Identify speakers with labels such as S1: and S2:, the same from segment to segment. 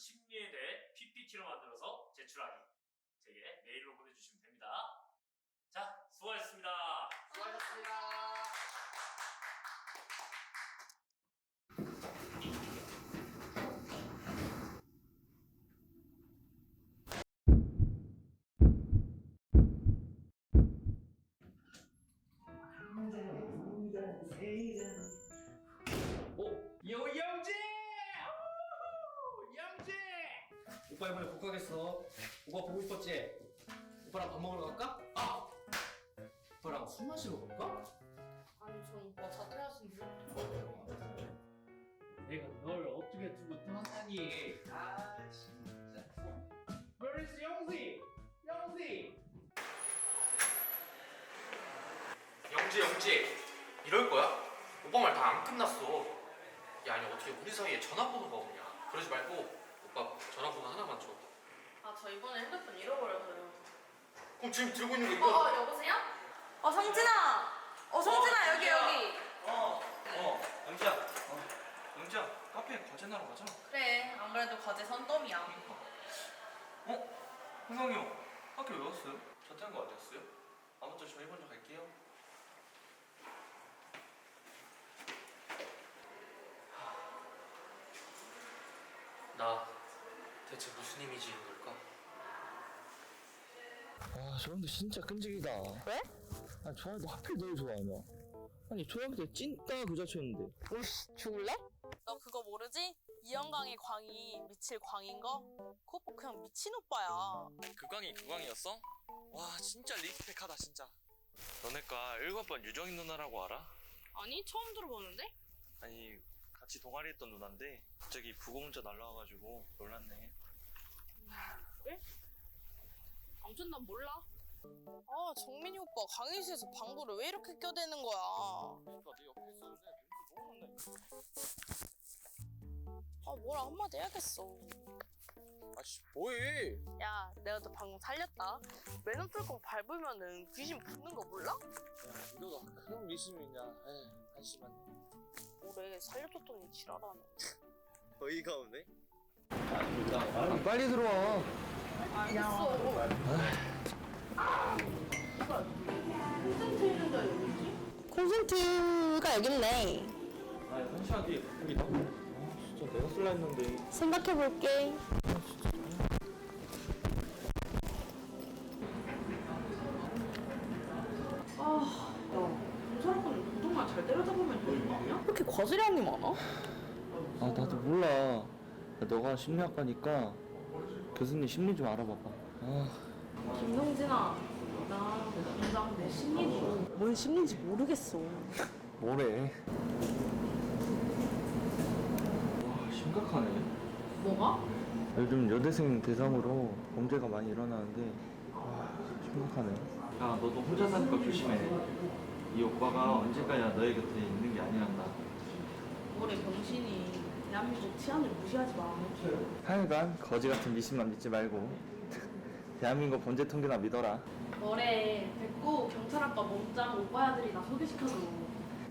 S1: 심리에 대해 PPT로 만들어서 제출하기. 제게 메일로 보내주시면 됩니다. 자, 수고하셨습니다.
S2: 수고하셨습니다.
S3: 싶었지? 오빠랑 밥 먹으러 갈까? 아! 오빠랑 술 마시러 갈까?
S2: 아니 저 오빠 자퇴하신 줄
S3: 내가 널 어떻게 두고 떠나니? 아 진짜. Where is 영지? 영지!
S4: 영재 영재 이럴 거야? 오빠 말 다 안 끝났어 야 아니 어떻게 우리 사이에 전화번호가 없냐 그러지 말고 오빠 전화번호 하나만 줘
S2: 아 저 이번에 핸드폰 잃어버려서요
S4: 그럼 지금 들고 있는 거
S2: 어,
S4: 이거
S2: 어 여보세요? 어 성진아 어 성진아 여기 여기
S5: 어, 어, 영지야, 어, 영지야, 카페에 과제 나러 가자.
S2: 그래 안 그래도 과제 선덤이야
S5: 어, 흥광이 형, 학교 왜 왔어요? 자퇴한 거 아니었어요? 아무튼 저희 먼저 갈게요.
S4: 나 대체 무슨 이미지인 걸까?
S6: 아, 저런데 진짜 끈질기다.
S7: 왜?
S6: 아, 좋아해도 하필 널 좋아하냐? 아니, 초등학교 때 찐따 그 자체였는데.
S7: 오씨 죽을래?
S8: 너 그거 모르지? 이영광의 광이 미칠 광인 거? 그거 봐, 그냥 미친 오빠야.
S5: 그 광이 그 광이었어? 와, 진짜 리스펙하다 진짜. 너네과 일곱 번 유정인 누나라고 알아?
S8: 아니 처음 들어보는데?
S5: 아니, 같이 동아리 했던 누나인데 갑자기 부공자 날라와가지고 놀랐네.
S8: 아무튼 난 몰라. 아 정민이 오빠 강의실에서 방구를 왜 이렇게 껴대는 거야?
S5: 그러니까 내 옆에 있었는데 눈치 너무 많네.
S8: 아 뭐라 한마디 해야겠어.
S5: 아씨, 뭐해?
S8: 야 내가 너 방금 살렸다. 매너 뚫고 밟으면은 귀신 붙는 거 몰라?
S6: 야, 이러다 그런 미심이 있냐? 에이, 한심한.
S8: 올해 살려줬더니 지랄하네.
S6: 어이가 없네. 아, 빨리 들어와.
S7: 콘센트가 여기 있네.
S6: 아, 한 시간 뒤에 바쁩니다. 아, 진짜 내가 쓸라 했는데.
S7: 생각해 볼게.
S2: 사람은 운동만 잘 때려잡으면 되는 거 아니야?
S7: 왜 이렇게 과질량이 많아?
S6: 아, 나도 몰라. 야, 너가 심리학과니까 교수님 심리 좀 알아봐봐. 아,
S2: 김동진아 나 당장 내 심리
S7: 좀뭔 심리인지 모르겠어.
S6: 뭐래? 와, 심각하네.
S2: 뭐가?
S6: 요즘 여대생 대상으로 범죄가 많이 일어나는데 와, 심각하네.
S5: 야, 너도 혼자 거 조심해. 이 오빠가 언제까지나 너의 곁에 있는 게 아니란다.
S2: 올해 병신이 대한민국 치안을 무시하지 마
S6: 하여간 거지 같은 미신만 믿지 말고 대한민국 범죄 통계나 믿어라.
S2: 올해 백구 경찰학과 몸짱 오빠야들이 나 소개시켜줘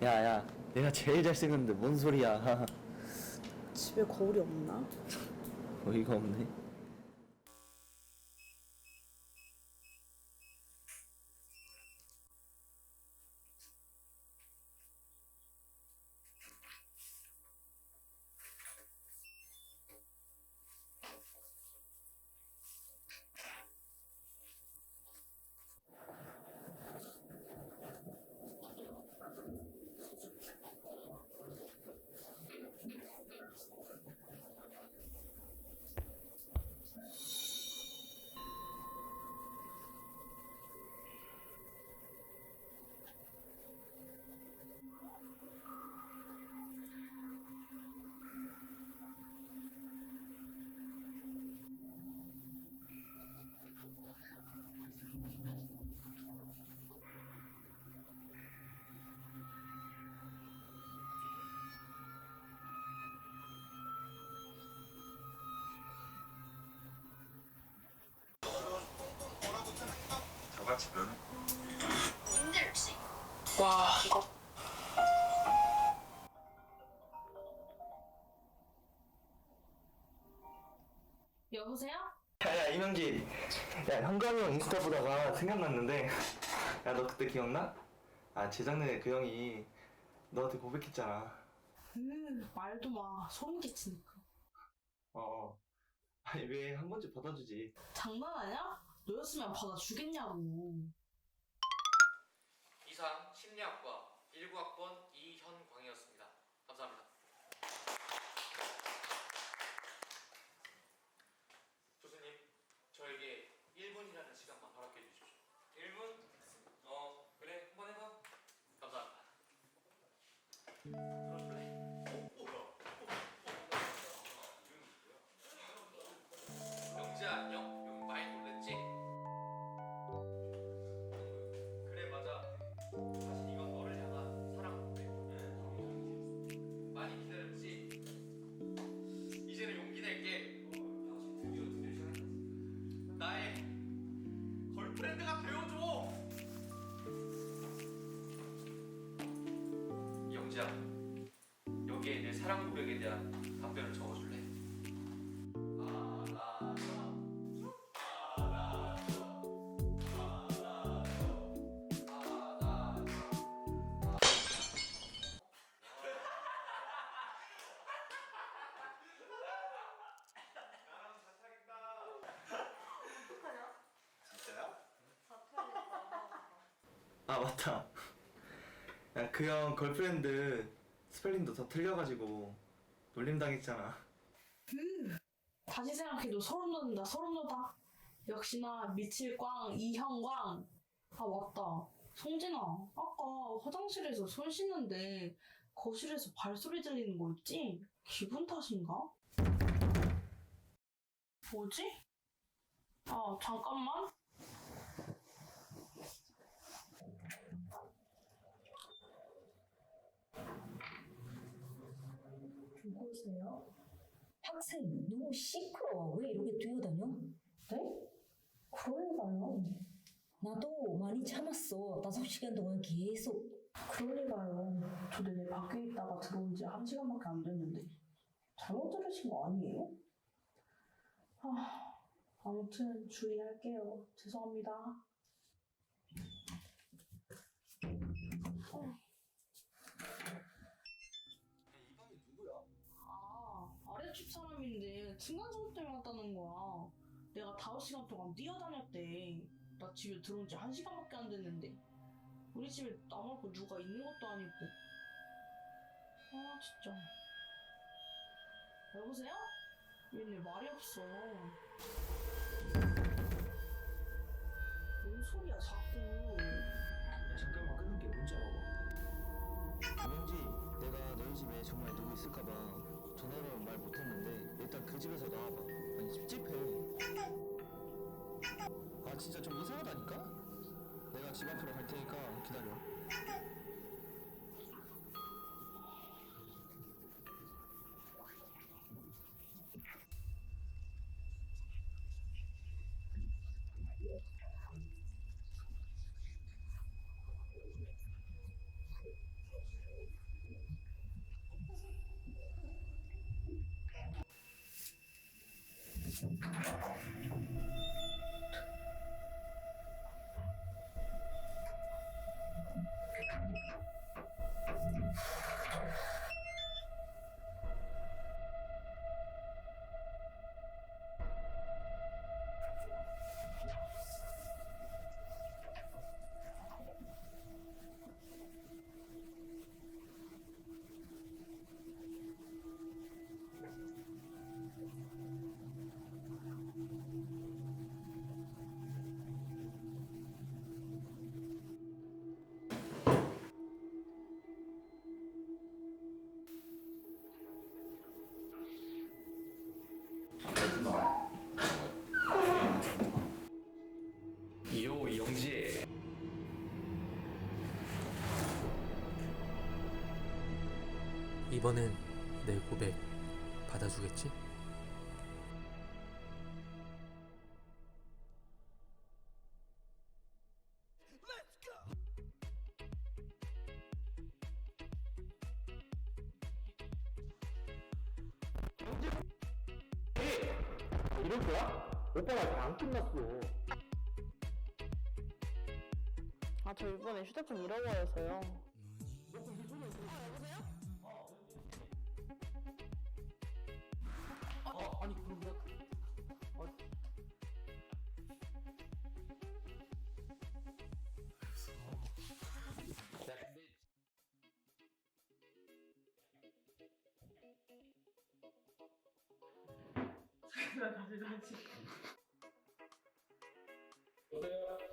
S6: 야야, 내가 제일 잘생겼는데 뭔 소리야?
S7: 집에 거울이 없나?
S6: 어이가 없네.
S8: 와 이거
S9: 여보세요?
S6: 야야 이명진 야 형광이 형 인스타 보다가 생각났는데 야 너 그때 기억나? 아 재작년에 그 형이 너한테 고백했잖아
S2: 음, 말도 마. 소름 끼치니까.
S6: 어 아니 왜 한 번쯤 받아주지
S2: 장난하냐? 너였으면 받아 주겠냐고.
S4: 이상 심리학과 19학번 이현광이었습니다. 감사합니다. 교수님, 저에게 1분이라는 시간만 허락해 주십시오.
S5: 1분? 어 그래 한번 해봐
S4: 감사합니다. 맞다 야
S6: 그 형 걸프렌드 스펠링도 다 틀려가지고 놀림당했잖아
S2: 다시 생각해도 소름 돋는다, 소름 돋아. 역시나 미칠광, 이형광. 아, 맞다. 송진아, 아까 화장실에서 손 씻는데 거실에서 발소리 들리는 거 있지? 기분 탓인가? 뭐지? 아, 잠깐만.
S10: 누구세요? 학생, 너무 시끄러워. 왜 이렇게 뛰어다녀? 네? 그러니까요. 나도 많이 참았어. 다섯 시간 동안 계속.
S2: 그러니까요. 저 내내 밖에 있다가 들어온 지 한 시간밖에 안 됐는데. 잘못 들으신 거 아니에요? 아, 아무튼 주의할게요. 죄송합니다. 아, 아래집 사람인데 층간소음 때문에 왔다는 거야. 내가 다섯 시간 동안 뛰어다녔대. 나 집에 들어온 지 한 시간밖에 안 됐는데. 우리 집에 나 말고 누가 있는 것도 아니고. 아, 진짜. 여보세요? 얘네 말이 없어. 뭔 소리야, 자꾸.
S6: 잠깐만 끊는 게 문제 이명지 내가 너희 집에 정말 누구 있을까봐 전화로 말 못했는데 일단 그 집에서 나와봐. 아니 찝찝해. 아 진짜 좀 이상하다니까? 내가 집 앞으로 갈 테니까 기다려
S5: 요 영지
S7: 이번엔 내 고백 받아주겠지?
S9: 이럴 거야? 오빠 말다안 끝났어.
S2: 아 저 이번에 휴대폰 잃어버려서요.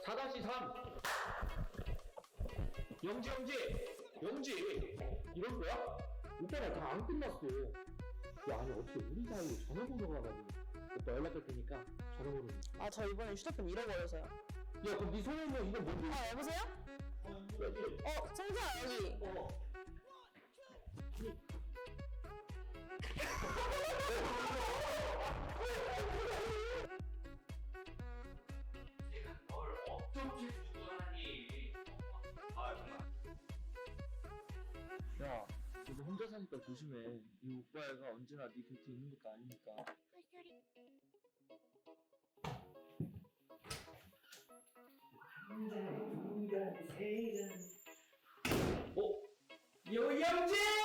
S9: 사다시 3 영지 영지 영지 이럴 거야? 오빠 말다안 끝났어. 야 아니 어떻게 우리 사이에 전화번호가 가지고 오빠 연락할 테니까 전화번호. 좀.
S2: 아저 이번에 휴대폰 잃어버려서요.
S9: 야 그럼 네 손해면 이건 뭔데?
S2: 아 여보세요? 어 성재야 여기.
S4: 널
S9: 너도 혼자 사니까 조심해. 이 오빠가 언제나 네 곁에 있는 것도 아니니까.
S6: 요 영지!